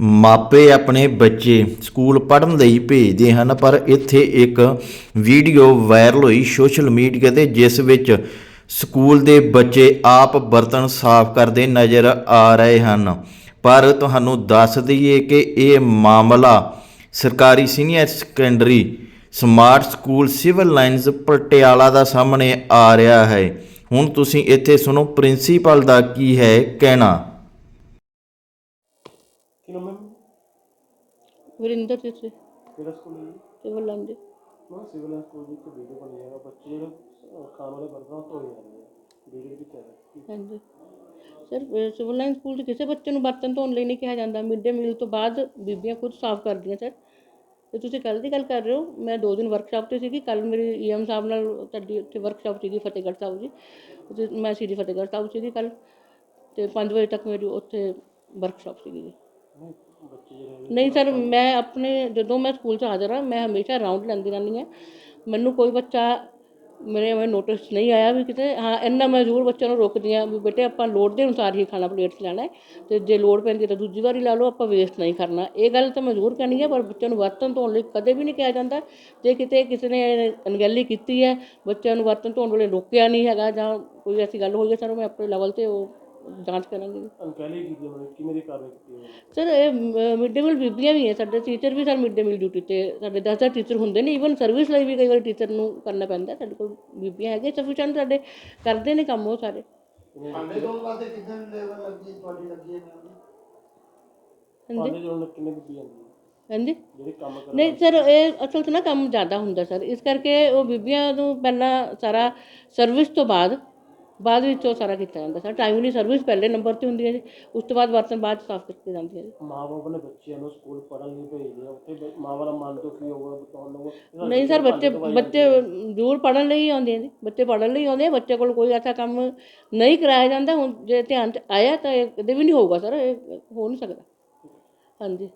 ਮਾਪੇ ਆਪਣੇ ਬੱਚੇ ਸਕੂਲ ਪੜ੍ਹਨ ਲਈ ਭੇਜਦੇ ਹਨ, ਪਰ ਇੱਥੇ ਇੱਕ ਵੀਡੀਓ ਵਾਇਰਲ ਹੋਈ ਸੋਸ਼ਲ ਮੀਡੀਆ ਤੇ, ਜਿਸ ਵਿੱਚ ਸਕੂਲ ਦੇ ਬੱਚੇ ਆਪ ਬਰਤਨ ਸਾਫ਼ ਕਰਦੇ ਨਜ਼ਰ ਆ ਰਹੇ ਹਨ। ਪਰ ਤੁਹਾਨੂੰ ਦੱਸ ਦਈਏ ਕਿ ਇਹ ਮਾਮਲਾ ਸਰਕਾਰੀ senior secondary smart school civil lines Patiala ਦਾ ਸਾਹਮਣੇ ਆ ਰਿਹਾ ਹੈ। ਹੁਣ ਤੁਸੀਂ ਇੱਥੇ ਸੁਣੋ, ਪ੍ਰਿੰਸੀਪਲ ਦਾ ਕੀ ਹੈ ਕਹਿਣਾ। ਵਰਿੰਦਰ ਜੀ ਸੇ ਕਿਹੜਾ ਸਕੂਲ ਹੈ ਜੀ ਸਿਵਲ ਲਾਈਨ ਦੇ। ਮੈਂ ਸਿਵਲ ਸਕੂਲ ਦੀ ਇੱਕ ਵੀਡੀਓ ਬਣੀ ਹੈਗਾ। ਬੱਚੇ ਜਿਹੜੇ ਅਹ, ਖਾਣ ਵਾਲੇ ਬਰਤਨ ਧੋਏ ਜਾ ਰਹੇ ਆ। ਵੀਡੀਓ ਵਿੱਚ ਹੈ। ਕੀ ਹਾਂਜੀ। Sir uh civil line school 'ਚ ਕਿਸੇ ਬੱਚੇ ਨੂੰ ਬਰਤਨ ਧੋਣ ਲਈ ਨਹੀਂ ਕਿਹਾ ਜਾਂਦਾ। ਮਿਡ ਡੇ ਮੀਲ ਤੋਂ ਬਾਅਦ ਬੀਬੀਆਂ ਖੁਦ ਸਾਫ਼ ਕਰਦੀਆਂ ਸਰ। ਤੇ ਤੁਸੀਂ ਕੱਲ ਦੀ ਗੱਲ ਕਰ ਰਹੇ ਹੋ। ਮੈਂ ਦੋ ਦਿਨ ਵਰਕਸ਼ਾਪ ਤੇ ਸੀਗੀ। ਕੱਲ ਮੇਰੀ ਈਐਮ ਸਾਹਿਬ ਨਾਲ ਤੁਹਾਡੀ ਉੱਥੇ ਵਰਕਸ਼ਾਪ ਸੀਗੀ ਫਤਿਹਗੜ੍ਹ ਸਾਹਿਬ ਜੀ। ਉੱਥੇ ਮੈਂ ਸੀਡੀ ਫਤਿਹਗੜ੍ਹ ਸਾਹਿਬ ਸੀਗੀ ਕੱਲ ਤੇ 5 ਵਜੇ ਤੱਕ ਮੇਰੀ ਉੱਥੇ ਵਰਕਸ਼ਾਪ ਸੀਗੀ ਜੀ। ਨਹੀਂ ਸਰ, ਮੈਂ ਆਪਣੇ ਜਦੋਂ ਮੈਂ ਸਕੂਲ 'ਚ ਹਾਜ਼ਰ ਹਾਂ, ਮੈਂ ਹਮੇਸ਼ਾ ਰਾਊਂਡ ਲੈਂਦੀ ਰਹਿੰਦੀ ਹਾਂ। ਮੈਨੂੰ ਕੋਈ ਬੱਚਾ ਮੇਰੇ ਮੈਂ ਨੋਟਿਸ ਨਹੀਂ ਆਇਆ ਵੀ ਕਿਤੇ। ਹਾਂ, ਇੰਨਾ ਮੈਂ ਜ਼ਰੂਰ ਬੱਚਿਆਂ ਨੂੰ ਰੋਕਦੀ ਹਾਂ ਵੀ ਬੇਟੇ ਆਪਾਂ ਲੋੜ ਦੇ ਅਨੁਸਾਰ ਹੀ ਖਾਣਾ ਪਲੇਟ 'ਚ ਲੈਣਾ ਹੈ ਤੇ ਜੇ ਲੋੜ ਪੈਂਦੀ ਹੈ ਤਾਂ ਦੂਜੀ ਵਾਰੀ ਲਾ ਲਓ, ਆਪਾਂ ਵੇਸਟ ਨਹੀਂ ਕਰਨਾ। ਇਹ ਗੱਲ ਤਾਂ ਮੈਂ ਜ਼ਰੂਰ ਕਹਿੰਦੀ ਹਾਂ, ਪਰ ਬੱਚਿਆਂ ਨੂੰ ਬਰਤਨ ਧੋਣ ਲਈ ਕਦੇ ਵੀ ਨਹੀਂ ਕਿਹਾ ਜਾਂਦਾ। ਜੇ ਕਿਤੇ ਕਿਸੇ ਨੇ ਅਣਗਹਿਲੀ ਕੀਤੀ ਹੈ, ਬੱਚਿਆਂ ਨੂੰ ਬਰਤਨ ਧੋਣ ਵੇਲੇ ਰੋਕਿਆ ਨਹੀਂ ਹੈਗਾ ਜਾਂ ਕੋਈ ਐਸੀ ਗੱਲ ਹੋਈ ਹੈ, ਸਰ ਮੈਂ ਆਪਣੇ ਲੈਵਲ ਤੇ ਉਹ ਜਾਂਚ ਕਰਾਂਗੀ ਅਨਕੈਲੀ ਕੀਤੀ ਉਹਨਾਂ ਨੇ ਕਿਵੇਂ ਦੀ ਕਾਰਵਾਈ ਕੀਤੀ ਉਹਨਾਂ ਨੇ ਸਰ ਇਹ ਮਿਡ ਡੇ ਮੀਲ ਬੀਬੀਆਂ ਵੀ ਹੈ ਸਾਡੇ ਟੀਚਰ ਵੀ sir mid day meal duty ਤੇ ਸਾਡੇ 10 ਟੀਚਰ ਹੁੰਦੇ ਨੇ ਈਵਨ ਸਰਵਿਸ ਲਈ ਵੀ ਕਈ ਵਾਰ ਟੀਚਰ ਨੂੰ ਕਰਨਾ ਪੈਂਦਾ ਸਾਡੇ ਕੋਲ ਬੀਬੀਆਂ ਹੈਗੇ ਸਫੀਸ਼ੀਐਂਟ ਸਾਡੇ ਕਰਦੇ ਨੇ ਕੰਮ ਉਹ ਸਾਰੇ। ਭਾਂਡੇ ਧੋਣ ਵਾਸਤੇ ਕਿੰਨੇ ਲੇਬਰ ਲੱਗੀ ਤੁਹਾਡੀ ਲੱਗੀ ਹੈ ਹਾਂਜੀ? ਜੋੜਨ ਕਿੰਨੇ ਜਾਂਦੀ ਹੈ ਹਾਂਜੀ? ਨਹੀਂ ਸਰ ਇਹ ਅਸਲ 'ਚ ਨਾ ਕੰਮ ਜ਼ਿਆਦਾ ਹੁੰਦਾ ਸਰ ਇਸ ਕਰਕੇ ਉਹ ਬੀਬੀਆਂ ਨੂੰ ਪਹਿਲਾਂ ਸਾਰਾ ਸਰਵਿਸ ਤੋਂ ਬਾਅਦ ਬਾਅਦ ਵਿੱਚ ਉਹ ਸਾਰਾ ਕੀਤਾ ਜਾਂਦਾ ਸਰ ਟਾਈਮਲੀ ਸਰਵਿਸ ਪਹਿਲੇ ਨੰਬਰ ਤੇ ਹੁੰਦੀ ਹੈ ਜੀ ਉਸ ਤੋਂ ਬਾਅਦ ਬਰਤਨ ਬਾਅਦ 'ਚ ਸਾਫ਼ ਕੀਤੇ ਜਾਂਦੇ ਹੈ ਜੀ। ਮਾਂ ਬਾਪ ਨੇ ਬੱਚਿਆਂ ਨੂੰ ਸਕੂਲ ਪੜ੍ਹਨ ਲਈ ਭੇਜਦੇ ਆ ਉੱਥੇ ਬ- ਮਾਂ ਵਾਲਾ ਮਨ ਤੋਂ ਕੀ ਹੋਊਗਾ ਬਤਾਉਣ ਨੂੰ। ਨਹੀਂ ਸਰ ਬੱਚੇ ਬੱਚੇ ਜ਼ਰੂਰ ਪੜ੍ਹਨ ਲਈ ਆਉਂਦੇ ਜੀ ਬੱਚੇ ਪੜ੍ਹਨ ਲਈ ਆਉਂਦੇ ਆ ਬੱਚੇ ਕੋਲ ਕੋਈ ਐਸਾ ਕੰਮ ਨਹੀਂ ਕਰਾਇਆ ਜਾਂਦਾ ਹੁਣ ਜੇ ਧਿਆਨ 'ਚ ਆਇਆ ਤਾਂ ਇਹ ਕਦੇ ਵੀ ਨਹੀਂ ਹੋਊਗਾ ਸਰ ਇਹ ਹੋ ਨਹੀਂ ਸਕਦਾ। ਹਾਂਜੀ।